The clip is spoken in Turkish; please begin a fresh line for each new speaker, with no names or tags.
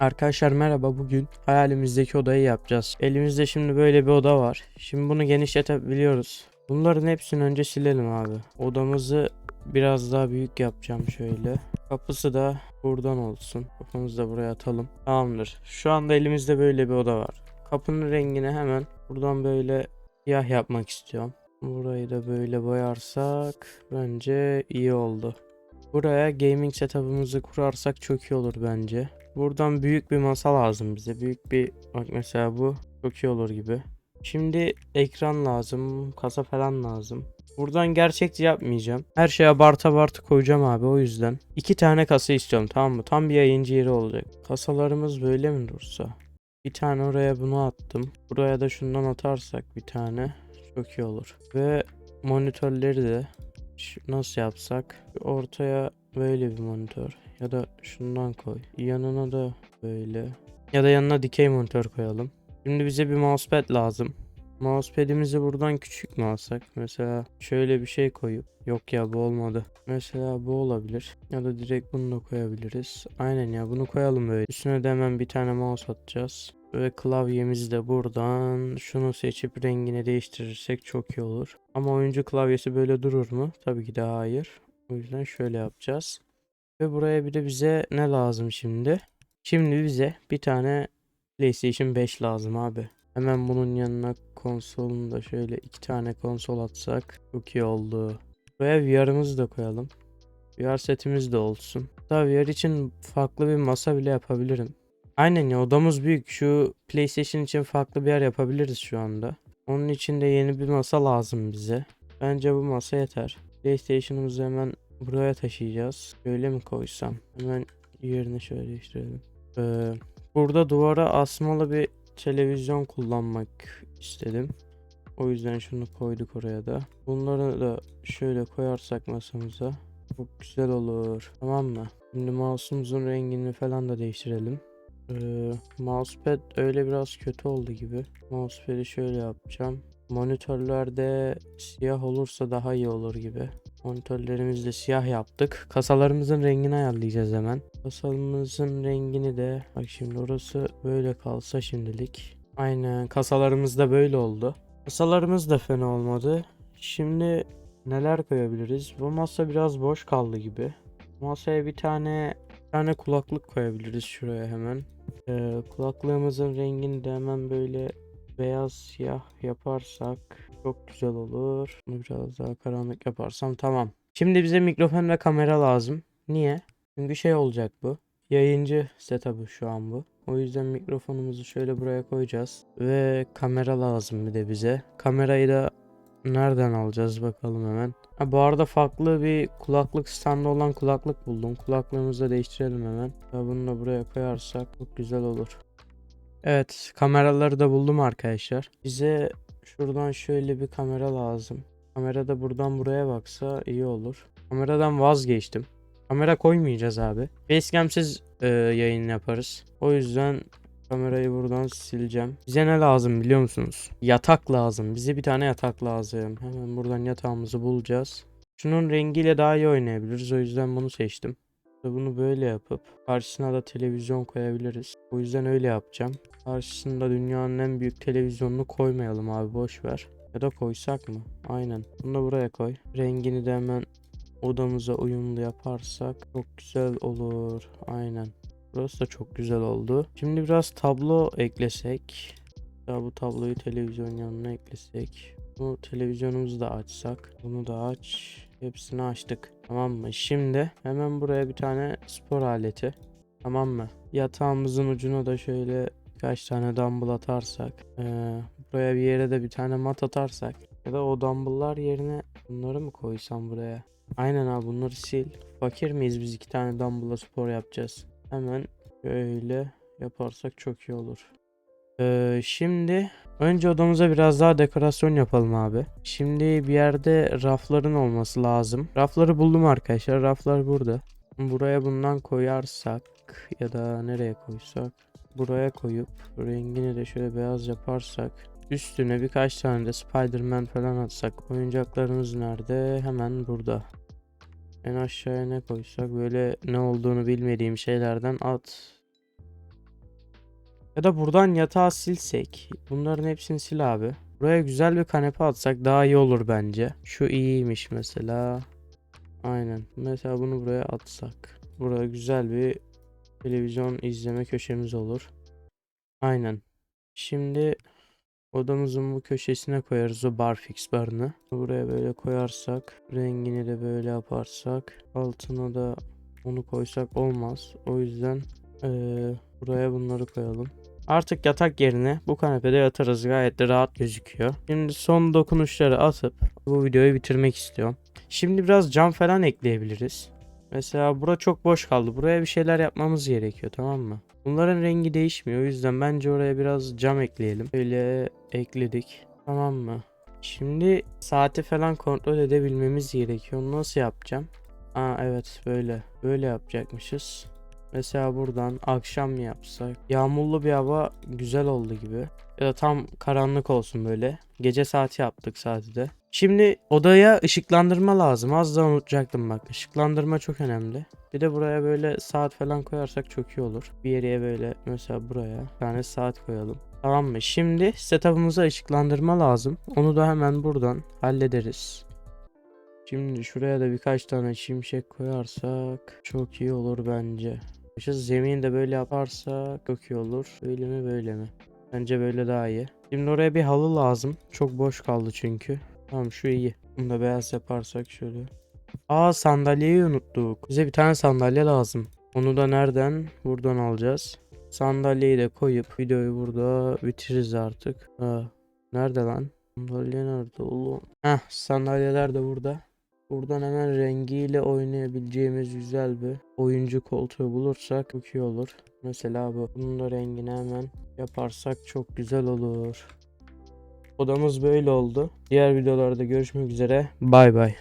Arkadaşlar merhaba bugün hayalimizdeki odayı yapacağız. Elimizde şimdi böyle bir oda var. Şimdi bunu genişletebiliyoruz. Bunların hepsini önce silelim abi. Odamızı biraz daha büyük yapacağım şöyle. Kapısı da buradan olsun. Kapımızı da buraya atalım. Tamamdır. Şu anda elimizde böyle bir oda var. Kapının rengini hemen buradan böyle siyah yapmak istiyorum. Burayı da böyle boyarsak bence iyi oldu. Buraya gaming setup'ımızı kurarsak çok iyi olur bence. Buradan büyük bir masa lazım bize. Büyük bir bak mesela bu çok iyi olur gibi. Şimdi ekran lazım, kasa falan lazım. Buradan gerçekçi yapmayacağım. Her şeye abartı abartı koyacağım abi o yüzden. iki tane kasa istiyorum tamam mı? Tam bir yayıncı yeri olacak. Kasalarımız böyle mi dursa? Bir tane oraya bunu attım. Buraya da şundan atarsak bir tane çok iyi olur. Ve monitörleri de nasıl yapsak? Ortaya böyle bir monitör ya da şundan koy. Yanına da böyle. Ya da yanına dikey monitör koyalım. Şimdi bize bir mousepad lazım. Mousepad'imizi buradan küçük mü alsak? Mesela şöyle bir şey koyup. Yok ya bu olmadı. Mesela bu olabilir. Ya da direkt bunu da koyabiliriz. Aynen ya bunu koyalım böyle. Üstüne de hemen bir tane mouse atacağız. Ve klavyemizi de buradan şunu seçip rengini değiştirirsek çok iyi olur. Ama oyuncu klavyesi böyle durur mu? Tabii ki de hayır. O yüzden şöyle yapacağız. Ve buraya bir de bize ne lazım şimdi? Şimdi bize bir tane PlayStation 5 lazım abi. Hemen bunun yanına konsolunu da şöyle iki tane konsol atsak çok iyi oldu. Buraya VR'ımızı da koyalım. VR setimiz de olsun. Hatta VR için farklı bir masa bile yapabilirim. Aynen ya odamız büyük. Şu PlayStation için farklı bir yer yapabiliriz şu anda. Onun için de yeni bir masa lazım bize. Bence bu masa yeter. PlayStation'ımızı hemen buraya taşıyacağız. Böyle mi koysam? Hemen yerini şöyle değiştirelim. Ee, burada duvara asmalı bir televizyon kullanmak istedim. O yüzden şunu koyduk oraya da. Bunları da şöyle koyarsak masamıza çok güzel olur. Tamam mı? Şimdi mouse'umuzun rengini falan da değiştirelim. Ee, mousepad öyle biraz kötü oldu gibi. Mousepad'i şöyle yapacağım. Monitörlerde siyah olursa daha iyi olur gibi. Monitörlerimizi de siyah yaptık. Kasalarımızın rengini ayarlayacağız hemen. Kasalarımızın rengini de bak şimdi orası böyle kalsa şimdilik. Aynen kasalarımız da böyle oldu. Kasalarımız da fena olmadı. Şimdi neler koyabiliriz? Bu masa biraz boş kaldı gibi. Masaya bir tane bir tane kulaklık koyabiliriz şuraya hemen. Ee, kulaklığımızın rengini de hemen böyle beyaz siyah yaparsak çok güzel olur. Bunu biraz daha karanlık yaparsam tamam. Şimdi bize mikrofon ve kamera lazım. Niye? Çünkü şey olacak bu. Yayıncı setup'ı şu an bu. O yüzden mikrofonumuzu şöyle buraya koyacağız. Ve kamera lazım bir de bize. Kamerayı da nereden alacağız bakalım hemen. Ha, bu arada farklı bir kulaklık standı olan kulaklık buldum. Kulaklığımızı da değiştirelim hemen. Ya bunu da buraya koyarsak çok güzel olur. Evet, kameraları da buldum arkadaşlar. Bize şuradan şöyle bir kamera lazım. Kamera da buradan buraya baksa iyi olur. Kameradan vazgeçtim. Kamera koymayacağız abi. Facecam'siz e, yayın yaparız. O yüzden kamerayı buradan sileceğim. Bize ne lazım biliyor musunuz? Yatak lazım. Bize bir tane yatak lazım. Hemen buradan yatağımızı bulacağız. Şunun rengiyle daha iyi oynayabiliriz. O yüzden bunu seçtim. Ve Bunu böyle yapıp karşısına da televizyon koyabiliriz. O yüzden öyle yapacağım. Karşısında dünyanın en büyük televizyonunu koymayalım abi boş ver. Ya da koysak mı? Aynen. Bunu da buraya koy. Rengini de hemen odamıza uyumlu yaparsak çok güzel olur. Aynen. Burası da çok güzel oldu. Şimdi biraz tablo eklesek. Ya bu tabloyu televizyon yanına eklesek. Bu televizyonumuzu da açsak. Bunu da aç. Hepsini açtık. Tamam mı? Şimdi hemen buraya bir tane spor aleti. Tamam mı? Yatağımızın ucuna da şöyle birkaç tane dumbbell atarsak. eee, buraya bir yere de bir tane mat atarsak. Ya da o dumbbell'lar yerine bunları mı koysam buraya? Aynen abi bunları sil. Fakir miyiz biz iki tane dumbbell'la spor yapacağız. Hemen böyle yaparsak çok iyi olur. Ee, şimdi önce odamıza biraz daha dekorasyon yapalım abi. Şimdi bir yerde rafların olması lazım. Rafları buldum arkadaşlar. Raflar burada. Buraya bundan koyarsak ya da nereye koysak buraya koyup rengini de şöyle beyaz yaparsak üstüne birkaç tane de Spider-Man falan atsak oyuncaklarımız nerede? Hemen burada. En aşağıya ne koysak böyle ne olduğunu bilmediğim şeylerden at. Ya da buradan yatağı silsek. Bunların hepsini sil abi. Buraya güzel bir kanepe atsak daha iyi olur bence. Şu iyiymiş mesela. Aynen. Mesela bunu buraya atsak. Burada güzel bir televizyon izleme köşemiz olur. Aynen. Şimdi odamızın bu köşesine koyarız o barfix barını. Buraya böyle koyarsak, rengini de böyle yaparsak, altına da onu koysak olmaz. O yüzden eee, buraya bunları koyalım. Artık yatak yerine bu kanepede yatarız. Gayet de rahat gözüküyor. Şimdi son dokunuşları atıp bu videoyu bitirmek istiyorum. Şimdi biraz cam falan ekleyebiliriz. Mesela bura çok boş kaldı. Buraya bir şeyler yapmamız gerekiyor tamam mı? Bunların rengi değişmiyor. O yüzden bence oraya biraz cam ekleyelim. Böyle ekledik. Tamam mı? Şimdi saati falan kontrol edebilmemiz gerekiyor. Nasıl yapacağım? Aa evet böyle. Böyle yapacakmışız. Mesela buradan akşam mı yapsak? Yağmurlu bir hava güzel oldu gibi. Ya da tam karanlık olsun böyle. Gece saati yaptık saati de. Şimdi odaya ışıklandırma lazım. Az da unutacaktım bak. Işıklandırma çok önemli. Bir de buraya böyle saat falan koyarsak çok iyi olur. Bir yere böyle mesela buraya bir tane saat koyalım. Tamam mı? Şimdi setup'ımıza ışıklandırma lazım. Onu da hemen buradan hallederiz. Şimdi şuraya da birkaç tane şimşek koyarsak çok iyi olur bence. Zemini de böyle yaparsak çok iyi olur. Böyle mi böyle mi? Bence böyle daha iyi. Şimdi oraya bir halı lazım. Çok boş kaldı çünkü. Tamam şu iyi. Bunu da beyaz yaparsak şöyle. Aa sandalyeyi unuttuk. Bize bir tane sandalye lazım. Onu da nereden? Buradan alacağız. Sandalyeyi de koyup videoyu burada bitiririz artık. Ha, nerede lan? Sandalye nerede oğlum? Heh sandalyeler de burada. Buradan hemen rengiyle oynayabileceğimiz güzel bir oyuncu koltuğu bulursak çok iyi olur. Mesela bu. Bunun da rengini hemen yaparsak çok güzel olur. Odamız böyle oldu. Diğer videolarda görüşmek üzere. Bay bay.